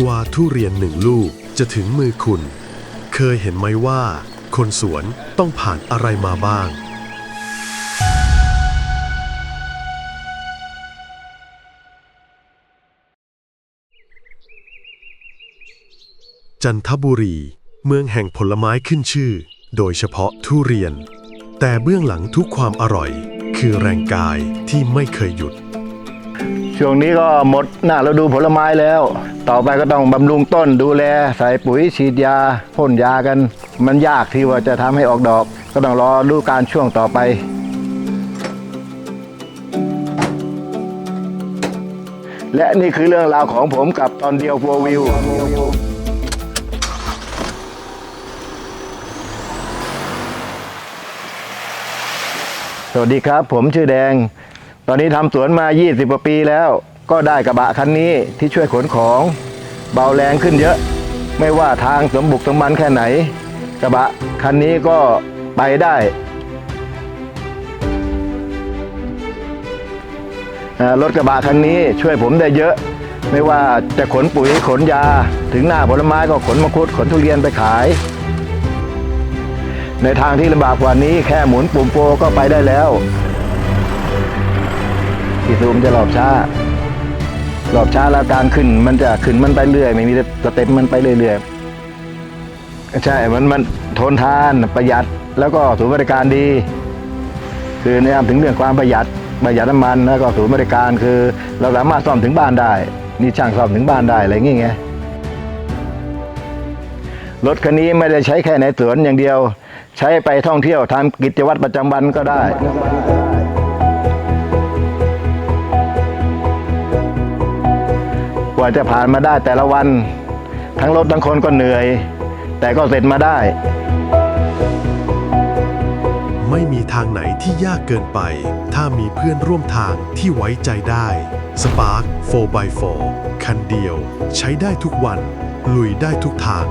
กว่าทุเรียนหนึ่งลูกจะถึงมือคุณ เคยเห็นไหมว่า คนสวนต้องผ่านอะไรมาบ้าง จันทบุรี เมืองแห่งผลไม้ขึ้นชื่อ โดยเฉพาะทุเรียน แต่เบื้องหลังทุกความอร่อย คือแรงกายที่ไม่เคยหยุด ช่วงนี้ก็หมดหน้าฤดูผลไม้แล้ว ต่อไปก็ต้องบำรุงต้นดูแล ใส่ปุ๋ยฉีดยาพ่นยากัน มันยากที่ว่าจะทำให้ออกดอก ก็ต้องรอดูการช่วงต่อไปและนี่คือเรื่องราวของผมกับตอนเดียวฟัววิว สวัสดีครับ ผมชื่อแดง ตอนนี้ทำสวนมา 20กว่าปีแล้ว ก็ได้กระบะคันนี้ที่ช่วยขนของเบาแรงขึ้นเยอะ ไม่ว่าทางสมบุกสมบันแค่ไหน กระบะคันนี้ก็ไปได้รถกระบะคันนี้ช่วยผมได้เยอะ ไม่ว่าจะขนปุ๋ยขนยา ถึงหน้าผลไม้ก็ขนมังคุดขนทุเรียนไปขาย ในทางที่ลำบากกว่านี้แค่หมุนปุ่มโปก็ไปได้แล้ว ที่ซูมจะหลอบช้าหลอบช้าแล้วการขึ้น มันจะขึ้นมันไปเรื่อย ไม่มีสเต็ปมันไปเรื่อยๆใช่มันมันทนทานประหยัด แล้วก็ศูนย์บริการดี คือแนะนำถึงเรื่องความประหยัดประหยัดน้ำมันแล้วก็ศูนย์บริการคือ เราสามารถซ่อมถึงบ้านได้ นี่ช่างซ่อมถึงบ้านได้อะไรอย่างเงี้ยรถคันนี้ไม่ได้ใช้แค่ในสวนอย่างเดียว ใช้ไปท่องเที่ยวทำกิจวัตรประจำวันก็ได้ กว่าจะผ่านมาได้แต่ละวัน ทั้งรถทั้งคนก็เหนื่อย แต่ก็เสร็จมาได้ ไม่มีทางไหนที่ยากเกินไป ถ้ามีเพื่อนร่วมทางที่ไว้ใจได้ Spark 4x4 คันเดียว ใช้ได้ทุกวัน ลุยได้ทุกทาง